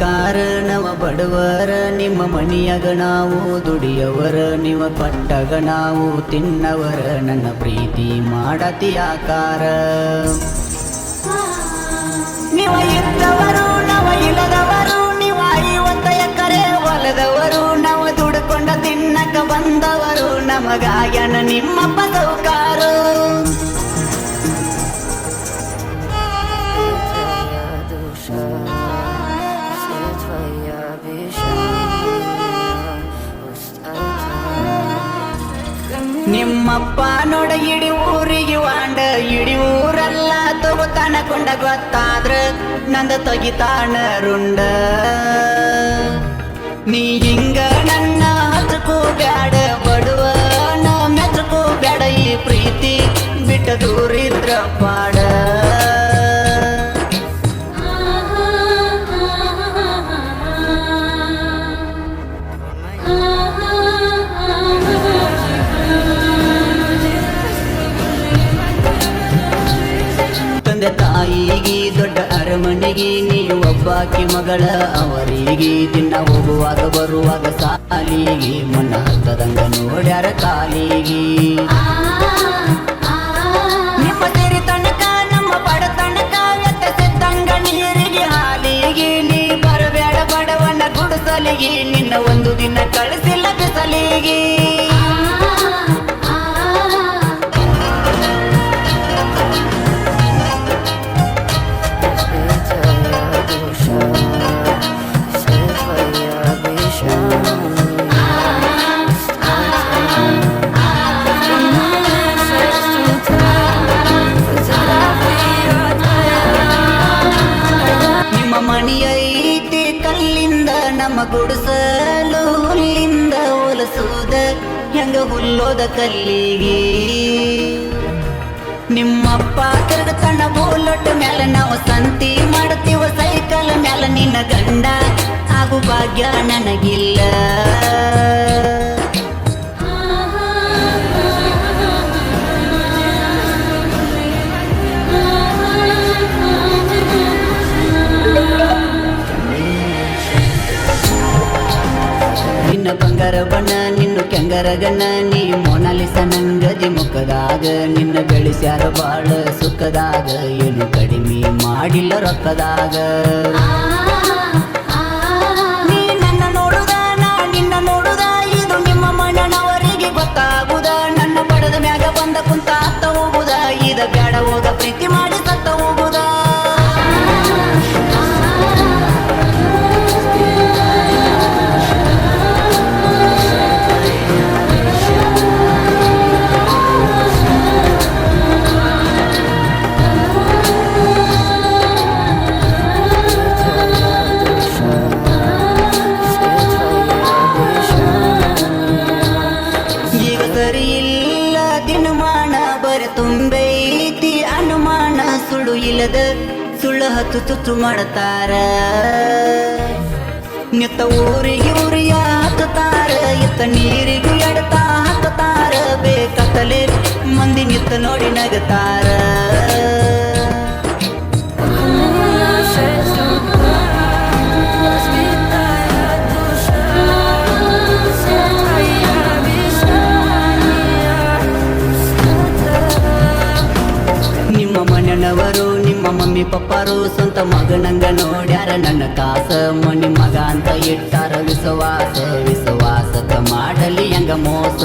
ಸಾವುಕಾರ ನವ ಬಡವರ, ನಿಮ್ಮ ಮಣಿಯಗ ನಾವು ದುಡಿಯವರ, ನಿಮ್ಮ ಪಟ್ಟಗ ನಾವು ತಿನ್ನವರ, ನನ್ನ ಪ್ರೀತಿ ಮಾಡತಿ ಆಕಾರ. ನೀವ ಇದ್ದವರು, ನವ ಇಲ್ಲದವರು ಎಕರೆ ಹೊಲದವರು, ನಾವು ದುಡ್ಕೊಂಡ ತಿನ್ನಕ ಬಂದವರು ನಮಗಾಯನ ನಿಮ್ಮ ಸೌಕಾರ ನಿಮ್ಮಪ್ಪ ನೋಡ ಇಡಿ ಊರಿಗೆ ವಾಂಡ, ಇಡಿ ಊರೆಲ್ಲ ತಗೋತಾನ ಕೊಂಡ ಗೊತ್ತಾದ್ರ ನಂದ ತೆಗಿತಾನ ರುಂಡ. ನೀ ಹಿಂಗ ನನ್ನ ಹತ್ರಕ್ಕೂ ಬ್ಯಾಡ ಬಡುವ ನಮ್ಮ ಹತ್ರಕ್ಕೂ ಬ್ಯಾಡ ಈ ಪ್ರೀತಿ. ಬಿಟ್ಟ ದೂರಿದ್ರ ತಾಯಿಗೆ ದೊಡ್ಡ ಅರಮನೆಗೆ ನೀವು ಒಬ್ಬಾಕಿ ಮಗಳ. ಅವರಿಗೆ ದಿನ ಹೋಗುವಾಗ ಬರುವಾಗ ಸಾಲಿಗೆ ಮನ ಹತ್ತದಂಗ ನೋಡ್ಯಾರ ಕಾಲಿಗೆ. ನಿಮ್ಮ ಸೇರಿ ತನಕ ನಮ್ಮ ಬಡ ತನಕ ಎತ್ತಂಗ ನೀರಿಗೆ ಹಾಲಿಗೆ ನೀ ಬರಬೇಡ ಬಡವನ ಗುಡಿಸಲಿಗೆ ನಿನ್ನ ಒಂದು ದಿನ ಕಳಿಸಿಲ್ಲ ಬಿಸಲಿಗೆ. ಹೊಲಸುವುದ ಹೆಂಗ ಹುಲ್ಲೋದ ಕಲ್ಲಿಗೆ. ನಿಮ್ಮಪ್ಪ ತಿರುಗತನ ಬೋಲೊಟ್ಟ ಮ್ಯಾಲ ನಾವು ಸಂತಿ ಮಾಡ್ತೀವ ಸೈಕಲ್ ಮ್ಯಾಲ ನಿನ್ನ ಗಂಡ. ಆಗು ಭಾಗ್ಯ ನನಗಿಲ್ಲ. ಬಂಗಾರ ಬಣ್ಣ ನಿನ್ನ ಕೆಂಗರ ಗಣ್ಣ ನೀ ಮೊನಲಿಸ ನಂಗದಿ ಮುಖದಾಗ, ನಿನ್ನ ಬೆಳೆಸ್ಯಾರ ಬಾಳ ಸುಖದಾಗ, ಏನು ಕಡಿಮೆ ಮಾಡಿಲ್ಲ ರೊಕ್ಕದಾಗ. ನನ್ನ ನೋಡುದ ನೋಡುದ, ಇದು ನಿಮ್ಮ ಮಣ್ಣನವರಿಗೆ ಗೊತ್ತಾಗುದ. ನನ್ನ ಮ್ಯಾಗ ಬಂದ ಕುಂತ ಹೋಗುದ ಬ್ಯಾಡ ಹೋಗ ಇಲ್ಲದ ಸುಳ್ಳ ಹತ್ತು ತುತ್ತು ಮಾಡತಾರ ನಿತ್ತ ಊರಿಗೆ ಊರಿಯ ಹತ್ತತಾರ ಎತ್ತ ನೀರಿಗೂ ಎಡತಾ ಹತ್ತತಾರ ಬೇಕತ್ತಲೆ ಮಂದಿ ನಿತ್ತ ನೋಡಿ ನಗತಾರ. ನಿಮ್ಮ ಮನೆಯವರು ಮಮ್ಮಿ ಪಪ್ಪರು ಸ್ವಂತ ಮಗನಂಗ ನೋಡ್ಯಾರ. ನನ್ನ ಕಾಸ ಮನಿ ಮಗ ಅಂತ ಇಟ್ಟಾರ. ವಿಶ್ವಾಸ ವಿಶ್ವಾಸದ ಮಾಡಲಿ ಹೆಂಗ ಮೋಸ.